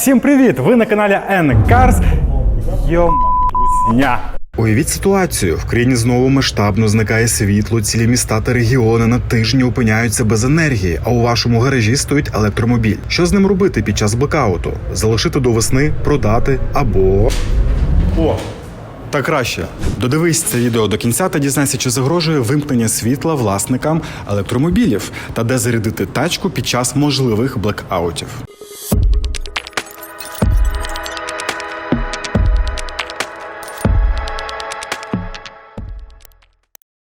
Всім привіт! Ви на каналі N Cars. Йоман, трусня. Уявіть ситуацію. В країні знову масштабно зникає світло, цілі міста та регіони на тижні опиняються без енергії, а у вашому гаражі стоїть електромобіль. Що з ним робити під час блекауту? Залишити до весни, продати або. О! Та краще. Додивись це відео до кінця та дізнайся, чи загрожує вимкнення світла власникам електромобілів та де зарядити тачку під час можливих блекаутів.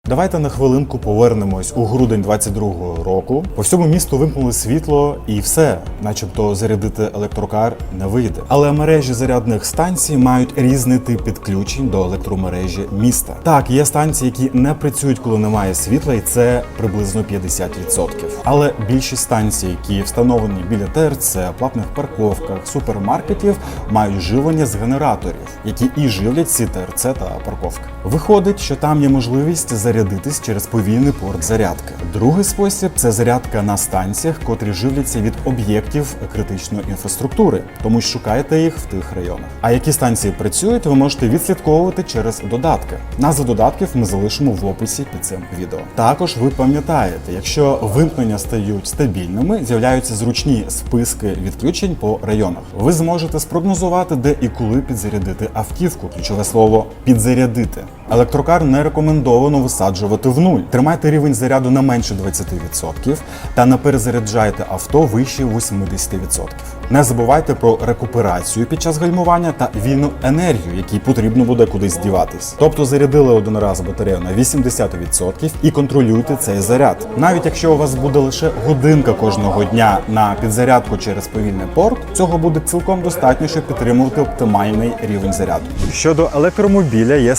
Давайте на хвилинку повернемось у грудень 22-го року. По всьому місту вимкнули світло і все, начебто зарядити електрокар не вийде. Але мережі зарядних станцій мають різний тип підключень до електромережі міста. Так, є станції, які не працюють, коли немає світла, і це приблизно 50%. Але більшість станцій, які встановлені біля ТРЦ, платних парковках, супермаркетів, мають живлення з генераторів, які і живлять ці ТРЦ та парковки. Виходить, що там є можливість зарядитись через повільний порт зарядки. Другий спосіб це зарядка на станціях, котрі живляться від об'єктів критичної інфраструктури, тому шукайте їх в тих районах. А які станції працюють, ви можете відслідковувати через додатки. Назви додатків ми залишимо в описі під цим відео. Також ви пам'ятаєте, якщо вимкнення стають стабільними, з'являються зручні списки відключень по районах. Ви зможете спрогнозувати, де і коли підзарядити автівку. Ключове слово підзарядити. Електрокар не рекомендовано висаджувати в нуль. Тримайте рівень заряду на менше 20% та не перезаряджайте авто вище 80%. Не забувайте про рекуперацію під час гальмування та вільну енергію, якій потрібно буде кудись діватись. Тобто зарядили один раз батарею на 80% і контролюйте цей заряд. Навіть якщо у вас буде лише годинка кожного дня на підзарядку через повільний порт, цього буде цілком достатньо, щоб підтримувати оптимальний рівень заряду. Щодо електромобіля є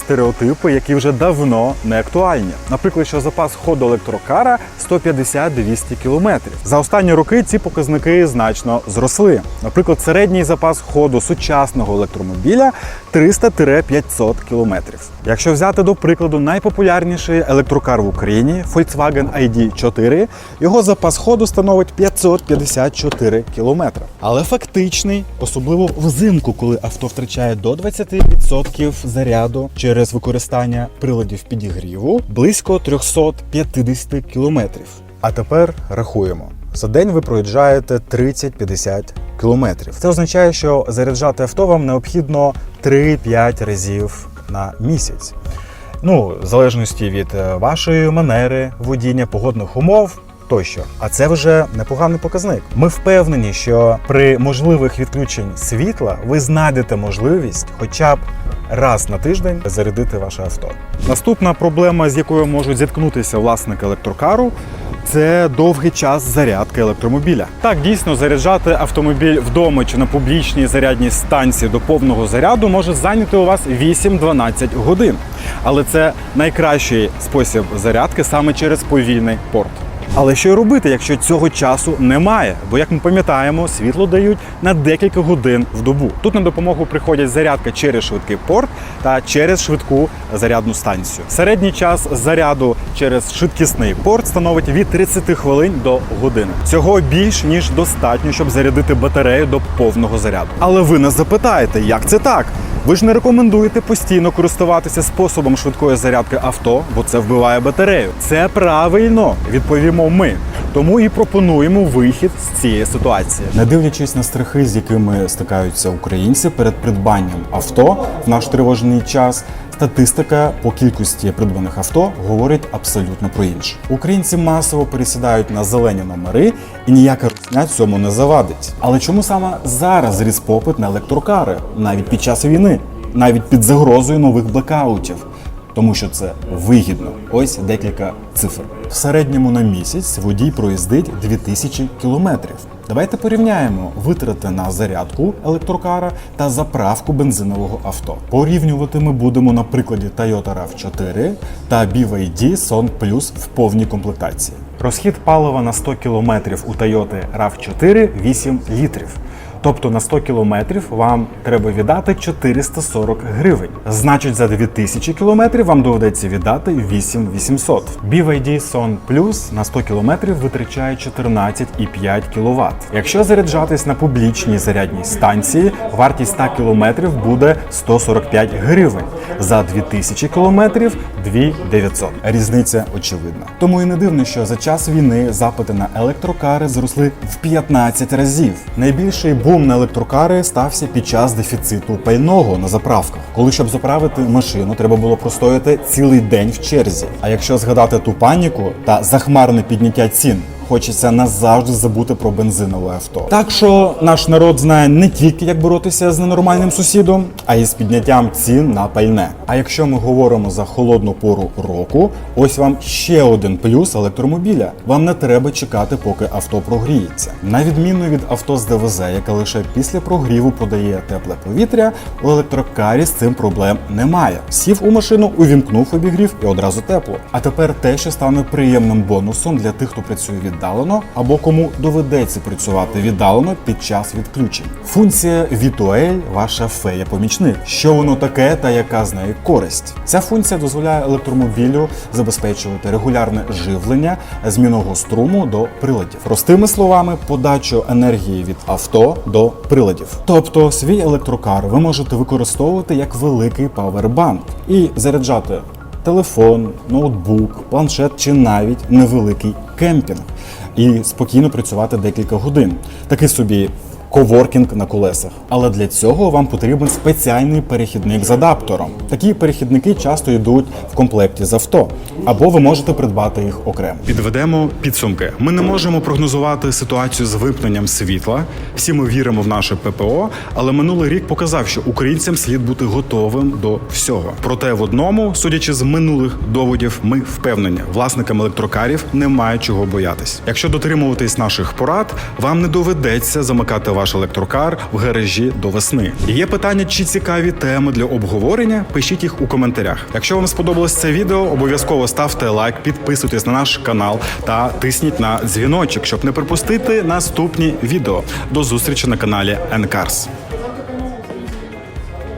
стереотипи, які вже давно не актуальні. Наприклад, що запас ходу електрокара 150-200 км. За останні роки ці показники значно зросли. Наприклад, середній запас ходу сучасного електромобіля 300-500 км. Якщо взяти до прикладу найпопулярніший електрокар в Україні Volkswagen ID4, його запас ходу становить 554 км. Але фактичний, особливо взимку, коли авто втрачає до 20% заряду через використання приладів підігріву, близько 350 км. А тепер рахуємо. За день ви проїжджаєте 30-50 кілометрів. Це означає, що заряджати авто вам необхідно 3-5 разів на місяць. Ну, в залежності від е, вашої манери водіння, погодних умов. Тощо, а це вже непоганий показник. Ми впевнені, що при можливих відключень світла ви знайдете можливість, хоча б раз на тиждень зарядити ваше авто. Наступна проблема, з якою можуть зіткнутися власники електрокару, це довгий час зарядки електромобіля. Так, дійсно, заряджати автомобіль вдома чи на публічній зарядній станції до повного заряду може зайняти у вас 8-12 годин. Але це найкращий спосіб зарядки саме через повільний порт. Але що й робити, якщо цього часу немає? Бо, як ми пам'ятаємо, світло дають на декілька годин в добу. Тут на допомогу приходять зарядка через швидкий порт та через швидку зарядну станцію. Середній час заряду через швидкісний порт становить від 30 хвилин до години. Цього більш ніж достатньо, щоб зарядити батарею до повного заряду. Але ви нас запитаєте, як це так? Ви ж не рекомендуєте постійно користуватися способом швидкої зарядки авто, бо це вбиває батарею. Це правильно, відповімо ми. Тому і пропонуємо вихід з цієї ситуації. Не дивлячись на страхи, з якими стикаються українці перед придбанням авто в наш тривожний час. Статистика по кількості придбаних авто говорить абсолютно про інше. Українці масово пересідають на зелені номери, і ніяка русня цьому не завадить. Але чому саме зараз зріс попит на електрокари, навіть під час війни, навіть під загрозою нових блекаутів? Тому що це вигідно. Ось декілька цифр. В середньому на місяць водій проїздить 2000 кілометрів. Давайте порівняємо витрати на зарядку електрокара та заправку бензинового авто. Порівнювати ми будемо на прикладі Toyota RAV4 та BYD Son Plus в повній комплектації. Розхід палива на 100 км у Toyota RAV4 8 літрів. Тобто на 100 кілометрів вам треба віддати 440 гривень. Значить, за 2000 кілометрів вам доведеться віддати 8800. BYD Son Plus на 100 кілометрів витрачає 14,5 кВт. Якщо заряджатись на публічній зарядній станції, вартість 100 кілометрів буде 145 гривень. За 2000 кілометрів 2900. Різниця очевидна. Тому і не дивно, що за час війни запити на електрокари зросли в 15 разів. Найбільший бум на електрокари стався під час дефіциту пального на заправках, коли щоб заправити машину, треба було простояти цілий день в черзі. А якщо згадати ту паніку та захмарне підняття цін. Хочеться назавжди забути про бензинове авто. Так що наш народ знає не тільки як боротися з ненормальним сусідом, а й з підняттям цін на пальне. А якщо ми говоримо за холодну пору року, ось вам ще один плюс електромобіля. Вам не треба чекати, поки авто прогріється. На відміну від авто з ДВЗ, яке лише після прогріву подає тепле повітря, у електрокарі з цим проблем немає. Сів у машину, увімкнув обігрів і одразу тепло. А тепер те, що стане приємним бонусом для тих, хто працює віддалено, або кому доведеться працювати віддалено під час відключень. Функція Vituel – ваша фея-помічник. Що воно таке та яка з неї користь? Ця функція дозволяє електромобілю забезпечувати регулярне живлення змінного струму до приладів. Простими словами, подачу енергії від авто до приладів. Тобто свій електрокар ви можете використовувати як великий павербанк і заряджати телефон, ноутбук, планшет чи навіть невеликий кемпінг і спокійно працювати декілька годин. Такий собі коворкінг на колесах. Але для цього вам потрібен спеціальний перехідник з адаптером. Такі перехідники часто йдуть в комплекті з авто, або ви можете придбати їх окремо. Підведемо підсумки. Ми не можемо прогнозувати ситуацію з вимкненням світла. Всі ми віримо в наше ППО, але минулий рік показав, що українцям слід бути готовим до всього. Проте в одному, судячи з минулих доводів, ми впевнені, власникам електрокарів немає чого боятись. Якщо дотримуватись наших порад, вам не доведеться замикати ваш електрокар в гаражі до весни. Є питання, чи цікаві теми для обговорення? Пишіть їх у коментарях. Якщо вам сподобалось це відео, обов'язково ставте лайк, підписуйтесь на наш канал та тисніть на дзвіночок, щоб не пропустити наступні відео. До зустрічі на каналі Енкарс.